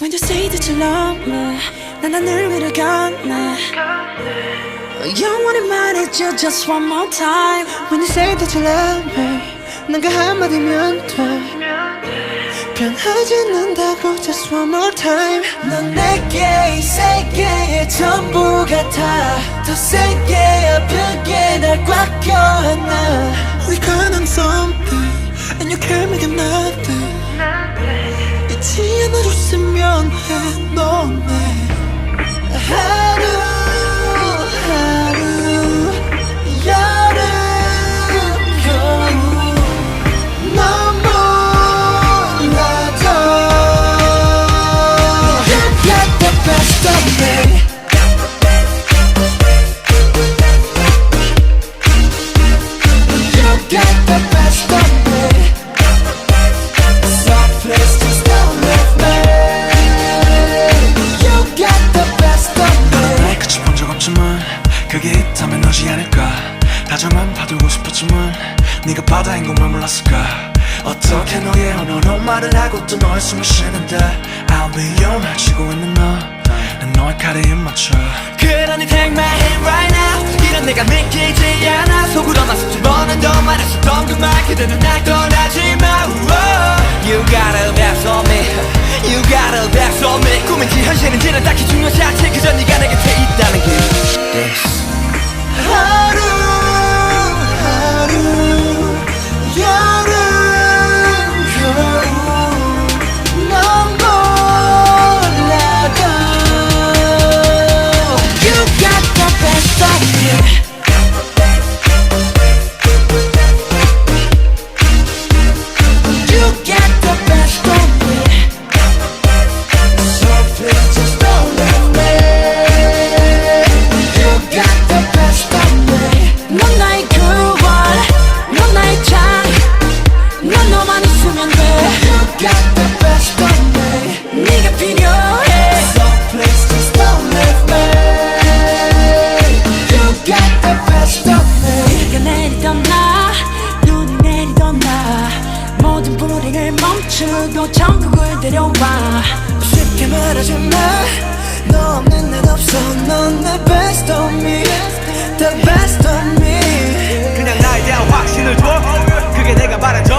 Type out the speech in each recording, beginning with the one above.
When you say that you love me 난 하늘 위로 걷네 영원히 말해줘 just one more time When you say that you love me 난 그 한마디면 돼 변하지 않는다고 just one more time 넌 내게 이 세계의 전부 같아 더 세게 아프게 날 꽉 껴안아 We got on something And you can't make it nothing 하얀 옷으면 해 너네. 그게 있다면 너지 않을까? 다정한 봐두고 싶었지만 네가 바다인 것만 몰랐을까? 어떻게 너의 언어로 말을 하고 또 너의 숨을 쉬는데? I'll be your 말 치고 있는 너난 너의 칼에 입 맞춰. 그러니 take my hand right now. 이런 내가 믿기지 않아. 속으로만 수천 번은 더 말했었던 그말 그대는 날 떠나지 마 멈추고 천국을 데려와. 쉽게 말하지 마너 없는 난 없어. 넌 내 best of me. The best of me. 그냥 나에 대한 확신을 줘. 그게 내가 말한 전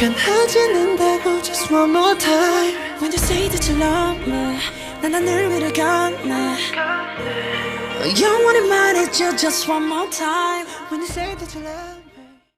변하지 않는다고 just one more time When you say that you love me 난 하늘 위를 걷네 영원히 말해줘 just one more time When you say that you love me